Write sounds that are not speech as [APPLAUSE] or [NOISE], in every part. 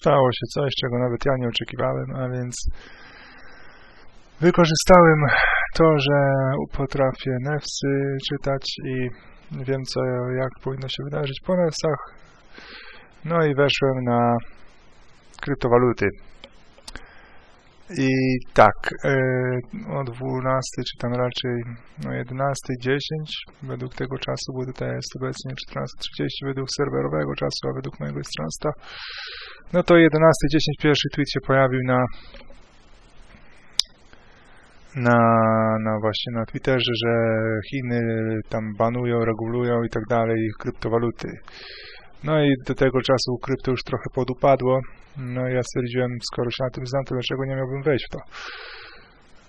stało się coś, czego nawet ja nie oczekiwałem, a więc wykorzystałem to, że potrafię nefsy czytać i wiem co, jak powinno się wydarzyć po nefsach. No i weszłem na kryptowaluty. I tak, e, o 12, czy tam raczej o 11.10 według tego czasu, bo tutaj jest obecnie 14.30 według serwerowego czasu, a według mojego jest 13. No to 11.10 pierwszy tweet się pojawił na na, na właśnie na Twitterze, że Chiny tam banują, regulują i tak dalej kryptowaluty. No i do tego czasu krypto już trochę podupadło. No i ja stwierdziłem, skoro się na tym znam, to dlaczego nie miałbym wejść w to?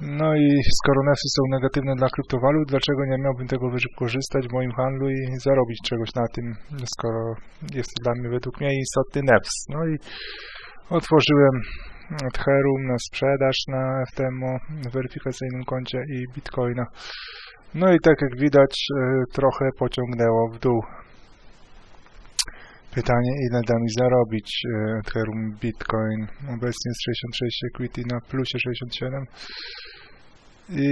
No i skoro nefsy są negatywne dla kryptowalut, dlaczego nie miałbym tego wykorzystać w moim handlu i zarobić czegoś na tym, skoro jest to dla mnie według mnie istotny nefs. No i otworzyłem Ethereum na sprzedaż na FTMO weryfikacyjnym koncie i Bitcoina. No i tak jak widać, trochę pociągnęło w dół. Pytanie, ile da mi zarobić Ethereum Bitcoin. Obecnie jest 66 equity na plusie 67 i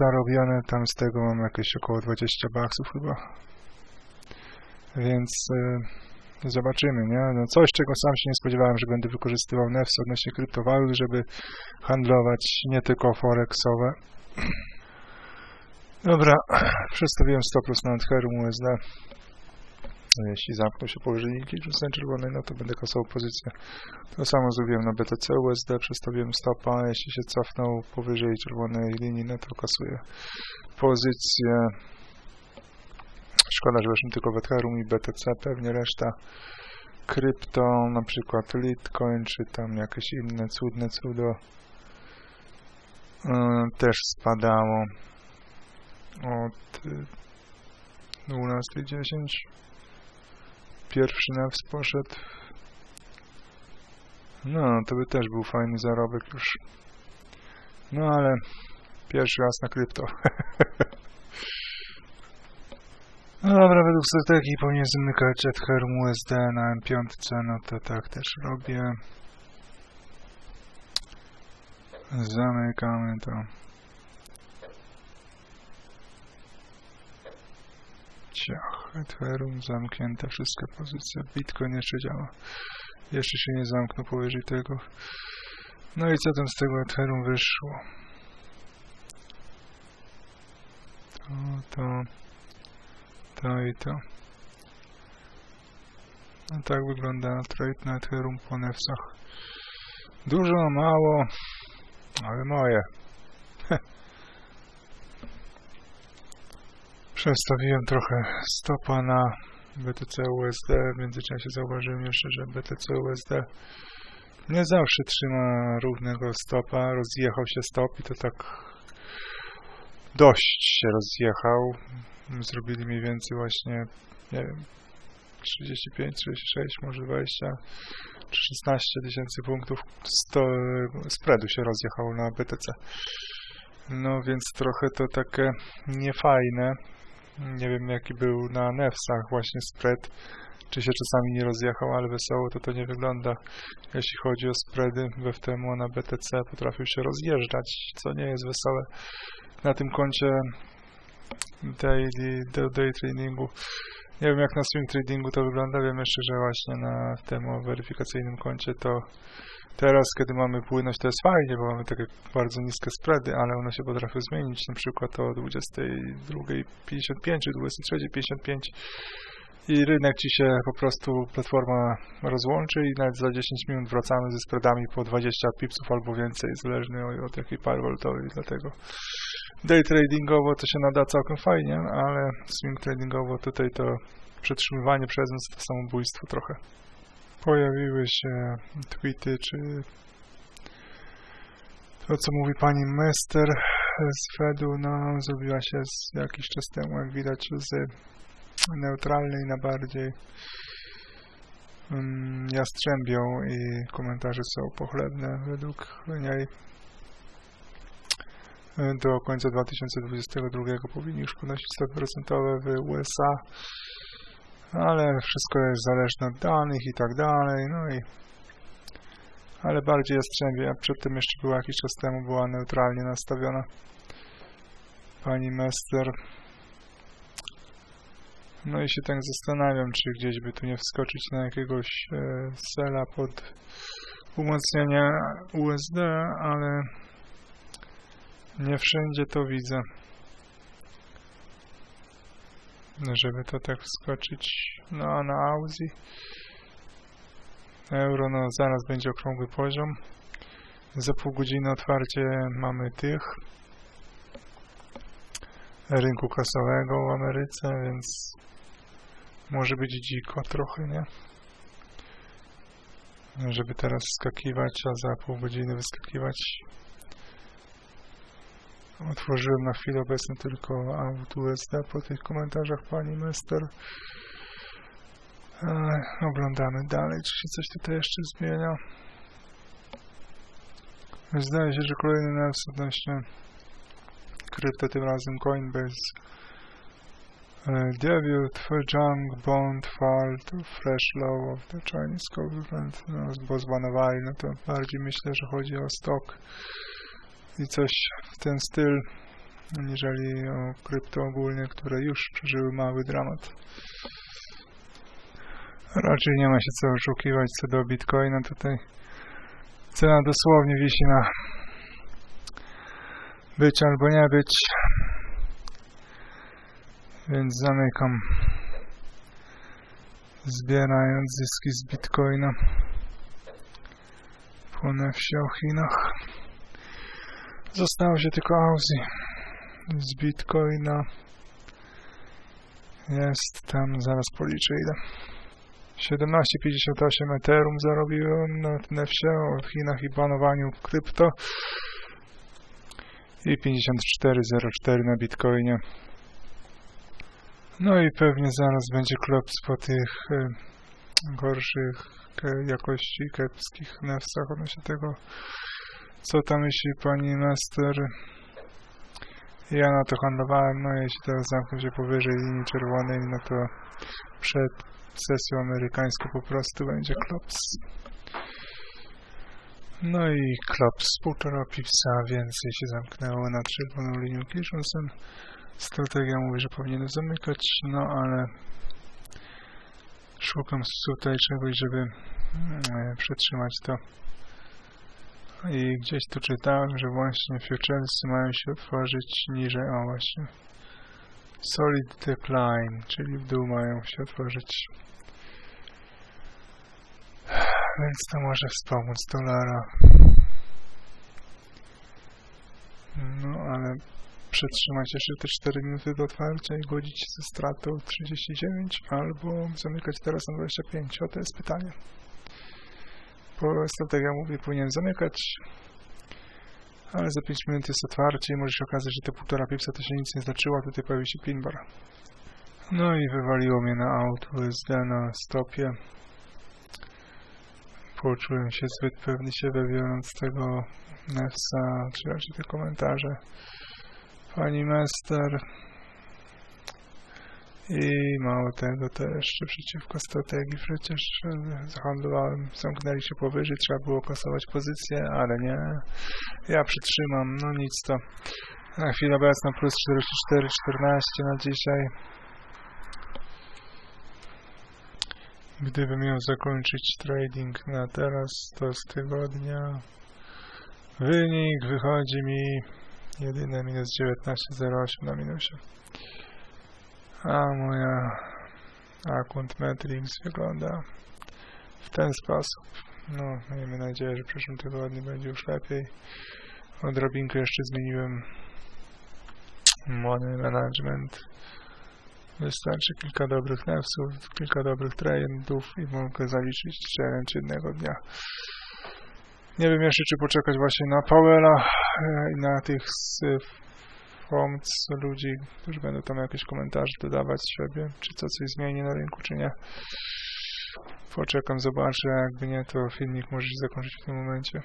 zarobione tam z tego mam jakieś około 20 baksów chyba. Więc y, zobaczymy, nie? No coś, czego sam się nie spodziewałem, że będę wykorzystywał NEFS odnośnie kryptowalut, żeby handlować nie tylko forexowe. [CLEARS THROAT] Dobra, [CLEARS THROAT] przestawiłem stop loss na Ethereum USD. Jeśli zamkną się powyżej linki rzuceń czerwonej, no to będę kasował pozycję. To samo zrobiłem na BTC USD, przestawiłem stopa, jeśli się cofnął powyżej czerwonej linii, no to kasuję pozycję. Szkoda, że weszłem tylko w Ethereum i BTC, pewnie reszta krypto, na przykład Litecoin, czy tam jakieś inne cudne cudo yy, też spadało od 12.10 pierwszy nefs poszedł. No, to by też był fajny zarobek już. No ale pierwszy raz na krypto. [LAUGHS] no dobra, według strategii powinien zamykać Ethereum USD na M5, no to tak też robię. Zamykamy to. Ciach, Ethereum zamknięte, wszystkie pozycje. Bitcoin jeszcze działa. Jeszcze się nie zamknął powyżej tego. No i co tam z tego Ethereum wyszło? To, to, to i to. No tak wygląda trade na Ethereum po nefsach. Dużo, mało, ale moje. [LAUGHS] Przestawiłem trochę stopa na BTC USD. W międzyczasie zauważyłem jeszcze, że BTC USD nie zawsze trzyma równego stopa. Rozjechał się stop i to tak dość się rozjechał. Zrobili mniej więcej właśnie, nie wiem, 35, 36, może 20 czy 16 tysięcy punktów sto, spreadu się rozjechało na BTC. No więc trochę to takie niefajne. Nie wiem jaki był na nefsach właśnie spread, czy się czasami nie rozjechał, ale wesoło to to nie wygląda. Jeśli chodzi o spready we FTMO na BTC potrafił się rozjeżdżać, co nie jest wesołe. Na tym koncie daily, day, day tradingu nie wiem jak na swing tradingu to wygląda, wiem jeszcze, że właśnie na FTMO weryfikacyjnym koncie to Teraz, kiedy mamy płynność, to jest fajnie, bo mamy takie bardzo niskie spready, ale one się potrafią zmienić, na przykład o 22.55 czy 23.55 i rynek ci się po prostu, platforma rozłączy i nawet za 10 minut wracamy ze spreadami po 20 pipsów albo więcej, zależnie od jakiej pary walutowej, dlatego day tradingowo to się nada całkiem fajnie, ale swing tradingowo tutaj to przetrzymywanie przez noc to samobójstwo trochę. Pojawiły się tweety, czy to, co mówi pani Mester z Fedu, no, zrobiła się z jakiś czas temu, jak widać, z neutralnej na bardziej um, jastrzębią i komentarze są pochlebne według niej. Do końca 2022 powinni już ponosić stopy procentowe w USA ale wszystko jest zależne od danych i tak dalej, no i ale bardziej Jastrzębie, a przedtem jeszcze była jakiś czas temu, była neutralnie nastawiona. Pani Mester. No i się tak zastanawiam, czy gdzieś by tu nie wskoczyć na jakiegoś e, sela pod umocnienie USD, ale nie wszędzie to widzę. Żeby to tak wskoczyć. No a na Aussie euro, no zaraz będzie okrągły poziom. Za pół godziny otwarcie mamy tych rynku kasowego w Ameryce, więc może być dziko trochę, nie? Żeby teraz skakiwać, a za pół godziny wyskakiwać. Otworzyłem na chwilę obecną tylko aut USD po tych komentarzach pani Mester. Eee, oglądamy dalej, czy się coś tutaj jeszcze zmienia. Zdaje się, że kolejny news odnośnie krypto, tym razem Coinbase. Uh, debut for junk bond fall to fresh low of the Chinese government. No, zbanowali, no to bardziej myślę, że chodzi o stok i coś w ten styl, aniżeli o krypto ogólnie, które już przeżyły mały dramat. Raczej nie ma się co oszukiwać co do Bitcoina. Tutaj cena dosłownie wisi na być albo nie być. Więc zamykam zbierając zyski z Bitcoina po nefsie o Chinach. Zostało się tylko Aussie z Bitcoina. Jest tam, zaraz policzę ile. 17,58 Ethereum zarobiłem na nefsie o Chinach i banowaniu krypto. I 54,04 na Bitcoinie. No i pewnie zaraz będzie klops po tych y, gorszych ke, jakości kiepskich nefsach odnośnie tego, co tam myśli pani Master. Ja na to handlowałem, no jeśli teraz zamknę się powyżej linii czerwonej, no to przed sesją amerykańską po prostu będzie klops. No i klops półtora pipsa więcej się zamknęło na czerwoną linią kiszącą. Strategia mówi, że powinienem zamykać, no ale szukam tutaj czegoś, żeby mm, przetrzymać to. I gdzieś tu czytałem, że właśnie futuresy mają się otworzyć niżej, o właśnie. Solid decline, czyli w dół mają się otworzyć. Więc to może wspomóc dolara. No ale przetrzymać jeszcze te 4 minuty do otwarcia i godzić ze stratą 39 albo zamykać teraz na 25? O to jest pytanie. Bo strategia mówi, powinien zamykać, ale za 5 minut jest otwarcie i może się okazać, że te półtora pipsa to się nic nie znaczyło, tutaj pojawi się pin bar. No i wywaliło mnie na auto USD na stopie. Poczułem się zbyt pewnie siebie biorąc tego Nefsa, czy raczej te komentarze pani Mester. I mało tego, to jeszcze przeciwko strategii przecież zahandlowałem, zamknęli się powyżej, trzeba było kasować pozycję, ale nie. Ja przytrzymam, no nic to. Na chwilę obecną plus 44,14 na dzisiaj. Gdybym miał zakończyć trading na teraz, to z tygodnia wynik wychodzi mi jedyne minus 19,08 na minusie. A moja Account Metrics wygląda w ten sposób. No, miejmy nadzieję, że w przyszłym tygodniu będzie już lepiej. Odrobinkę jeszcze zmieniłem money management. Wystarczy kilka dobrych newsów, kilka dobrych trendów i mogę zaliczyć challenge jednego dnia. Nie wiem jeszcze, czy poczekać właśnie na Powella e, i na tych z ludzi, którzy będą tam jakieś komentarze dodawać siebie, czy co coś zmieni na rynku, czy nie. Poczekam, zobaczę, jakby nie, to filmik może się zakończyć w tym momencie.